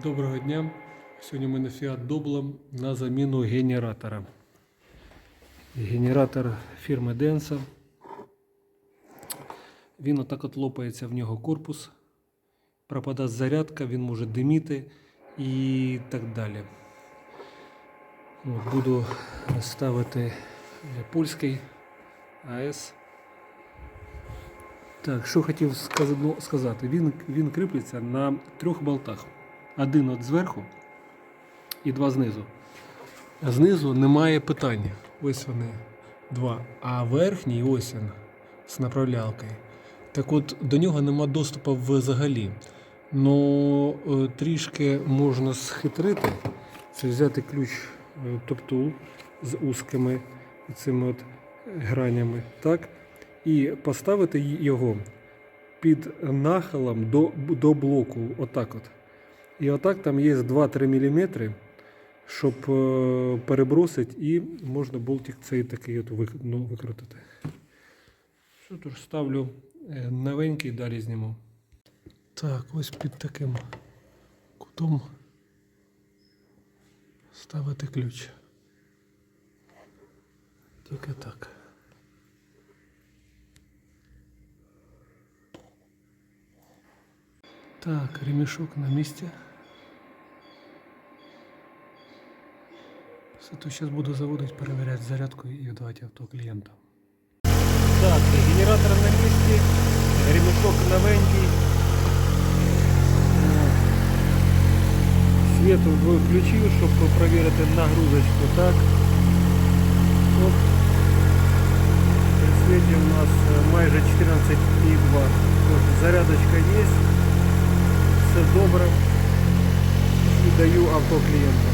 Доброго дня. Сьогодні у мене Fiat Doblo на заміну генератора. Генератор фірми Denso. Він отак от лопається в нього корпус, пропадає зарядка, він може диміти і так далі. Буду ставити польський АЕС. Так, що хотів сказати, він, він кріпиться на трьох болтах. Один от зверху і два знизу. Знизу немає питання. Ось вони два. А верхній ось він з направлялкою. Так от до нього нема доступу взагалі. Ну е, трішки можна схитрити. Це взяти ключ е, топтул з узкими цими от гранями, так? І поставити його під нахилом до, до блоку. Отак от. І отак там є 2-3 мм, щоб е, перебросити і можна болтик цей такий от ну, викрутити. Що тож ставлю е, новенький, далі зніму. Так, ось під таким кутом ставити ключ. Тільки так. Так, ремешок на месте. Зато сейчас буду заводить, проверять зарядку и давать авто клиентам. Так, генератор на місці, ремешок новенький. От. Світ включив, щоб перевірити нагрузочку. Так. Оп. При світі у нас е, майже 14,2. Тож Зарядочка є все добре і даю авто клієнту.